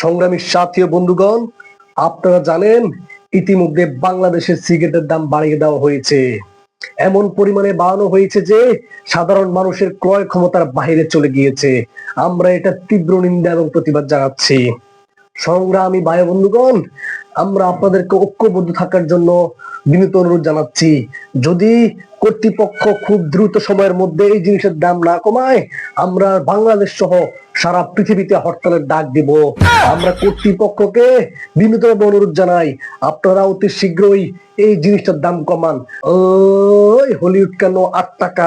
সংগ্রামী সাথী বন্ধুগণ, আপনারা জানেন, ইতিমধ্যে বাংলাদেশের সিগারেটের দাম বাড়িয়ে দেওয়া হয়েছে। এমন পরিমাণে বাড়ানো হয়েছে যে, সাধারণ মানুষের ক্রয় ক্ষমতার বাইরে চলে গিয়েছে। আমরা এটা তীব্র নিন্দা এবং প্রতিবাদ জানাচ্ছি। সংগ্রামী ভাই বন্ধুগণ আমরা আপনাদেরকে ঐক্যবদ্ধ থাকার জন্য বিনীত অনুরোধ জানাচ্ছি যদি কর্তৃপক্ষ খুব দ্রুত সময়ের মধ্যে এই জিনিসের দাম না কমায় আমরা বাংলাদেশ সহ সারা পৃথিবীতে হরতালের ডাক দিব। আমরা কর্তৃপক্ষকে বিনীত অনুরোধ জানাই আপনারা অতি শীঘ্রই এই জিনিসটার দাম কমান। ওই হলিউড কেন আট টাকা?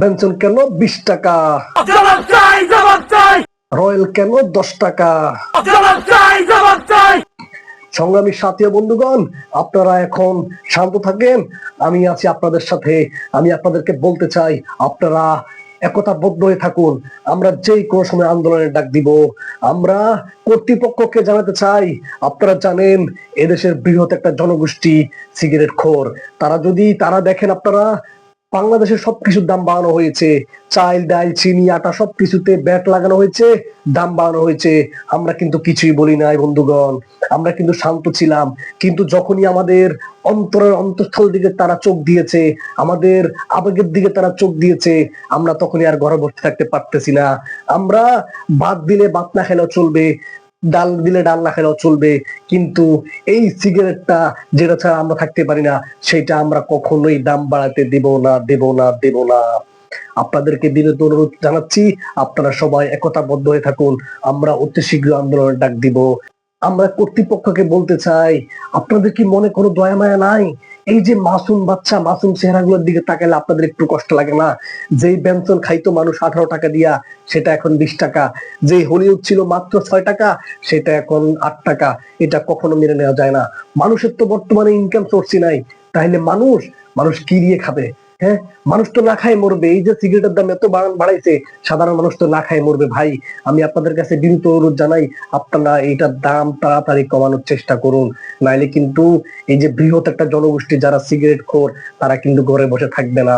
বেনসন কেন বিশ টাকা? রয়্যাল কেন দশ টাকা? সংগ্রামী সাথী বন্ধুগণ, আপনারা এখন শান্ত থাকেন। আমি আছি আপনাদের সাথে। আমি আপনাদেরকে বলতে চাই, আপনারা একতাবদ্ধ হয়ে থাকুন। আমরা যেই কোনো সময় আন্দোলনের ডাক দিব। আমরা কর্তৃপক্ষকে জানাতে চাই, আপনারা জানেন, এদেশের বৃহৎ একটা জনগোষ্ঠী, সিগারেট খোর। তারা যদি, তারা দেখেন আপনারা বাংলাদেশের সবকিছুর দাম বাড়ানো হয়েছে। চাল ডাল চিনি, আটা সবকিছুতে ব্যাট লাগানো হয়েছে, দাম বাড়ানো হয়েছে। আমরা কিন্তু কিছুই বলি নাই, বন্ধুগণ। আমরা কিন্তু শান্ত ছিলাম। কিন্তু যখনই আমাদের অন্তরের অন্তঃস্থল দিকে তারা চোখ দিয়েছে, আমাদের আবেগের দিকে তারা চোখ দিয়েছে, আমরা তখনই আর ঘরে বসে থাকতে পারতেছি না। আমরা বাদ দিলে ভাত না খেলেও চলবে। ডাল দিলে ডাল না খেলেও চলবে। কিন্তু এই সিগারেটটা যেটা ছাড়া আমরা থাকতে পারি না, সেটা আমরা কখনোই দাম বাড়াতে দেব না দেব না দেব না। আপনাদেরকে বিনীত অনুরোধ জানাচ্ছি, আপনারা সবাই একতাবদ্ধ হয়ে থাকুন। আমরা অতি শীঘ্র আন্দোলনের ডাক দিব। আমরা কর্তৃপক্ষকে বলতে চাই, আপনাদের কি মনে কোনো দয়া মায়া নাই? এই যে মাসুম বাচ্চা, মাসুম চেহারাগুলোর দিকে তাকালে আপনাদের একটু কষ্ট লাগে না? যেই বেঞ্চন খাইতো মানুষ আঠারো টাকা দিয়া, সেটা এখন বিশ টাকা। যেই হলিউড ছিল মাত্র ছয় টাকা, সেটা এখন আট টাকা। এটা কখনো মেনে নেওয়া যায় না। মানুষের তো বর্তমানে ইনকাম সোর্সই নাই। তাহলে মানুষ মানুষ কি দিয়ে খাবে? হ্যাঁ? মানুষ তো না খায় মরবে। এই যে সিগারেটের দাম এত বাড়াইছে, সাধারণ মানুষ তো না খায় মরবে। ভাই, আমি আপনাদের কাছে বিনীত অনুরোধ জানাই, আপনারা এটার দাম তাড়াতাড়ি কমানোর চেষ্টা করুন। নাইলে কিন্তু এই যে বৃহৎ একটা জনগোষ্ঠী যারা সিগারেট খোর, তারা কিন্তু ঘরে বসে থাকবে না।